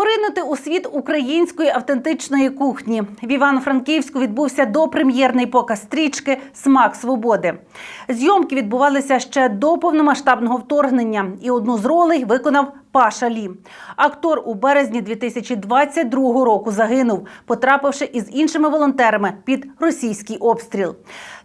Поринути у світ української автентичної кухні в Івано-Франківську відбувся допрем'єрний показ стрічки Смак свободи. Зйомки відбувалися ще до повномасштабного вторгнення, і одну з ролей виконав Паша Лі. Актор у березні 2022 року загинув, потрапивши із іншими волонтерами під російський обстріл.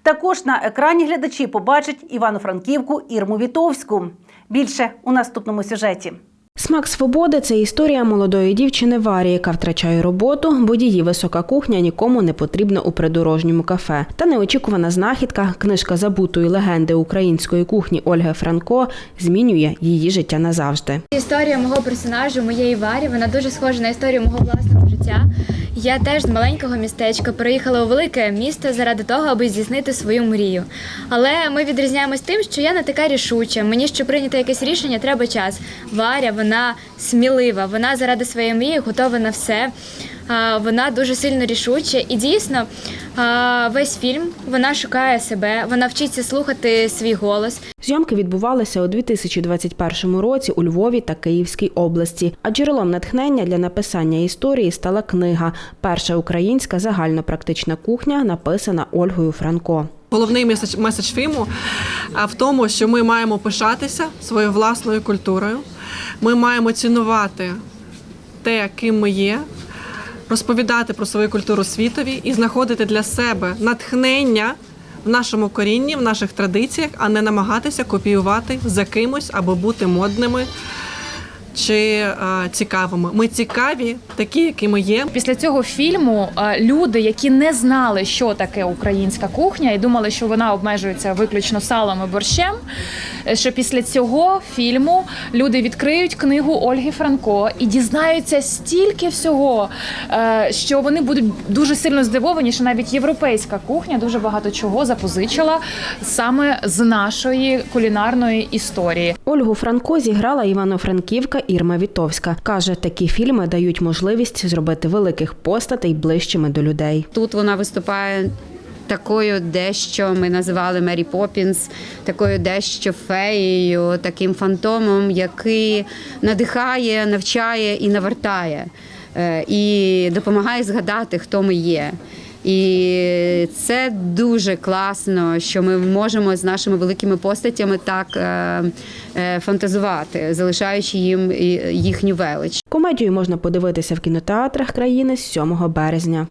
Також на екрані глядачі побачать Івано-Франківку Ірму Вітовську. Більше у наступному сюжеті. Смак свободи це історія молодої дівчини Варі, яка втрачає роботу, бо її висока кухня нікому не потрібна у придорожньому кафе. Та неочікувана знахідка, книжка забутої легенди української кухні Ольги Франко, змінює її життя назавжди. Історія мого персонажу, моєї Варі, вона дуже схожа на історію мого власного життя. Я теж з маленького містечка переїхала у велике місто заради того, аби здійснити свою мрію. Але ми відрізняємось тим, що я не така рішуча. Мені щоб прийняти якесь рішення, треба час. Варя, вона смілива, вона заради своєї мрії готова на все. Вона дуже сильно рішуча і дійсно весь фільм вона шукає себе, вона вчиться слухати свій голос. Зйомки відбувалися у 2021 році у Львові та Київській області. А джерелом натхнення для написання історії стала книга Перша українська загальнопрактична кухня, написана Ольгою Франко. Головний меседж, меседж фільму а, в тому, що ми маємо пишатися своєю власною культурою. Ми маємо цінувати те, ким ми є, розповідати про свою культуру світові і знаходити для себе натхнення в нашому корінні, в наших традиціях, а не намагатися копіювати за кимось або бути модними чи е, цікавими. Ми цікаві, такі, які ми є. Після цього фільму е, люди, які не знали, що таке українська кухня, і думали, що вона обмежується виключно салом і борщем. е, Що після цього фільму люди відкриють книгу Ольги Франко і дізнаються стільки всього, що вони будуть дуже сильно здивовані, що навіть європейська кухня дуже багато чого запозичила саме з нашої кулінарної історії. Ольгу Франко зіграла Івано-Франківка Ірма Вітовська. Каже, такі фільми дають можливість зробити великих постатей ближчими до людей. Тут вона виступає такою дещо ми називали Мері Поппінс, такою дещо феєю, таким фантомом, який надихає, навчає і навертає, е, і допомагає згадати, хто ми є. І це дуже класно, що ми можемо з нашими великими постатями так е, е, фантазувати, залишаючи їм їхню велич. Комедію можна подивитися в кінотеатрах країни з 7 березня.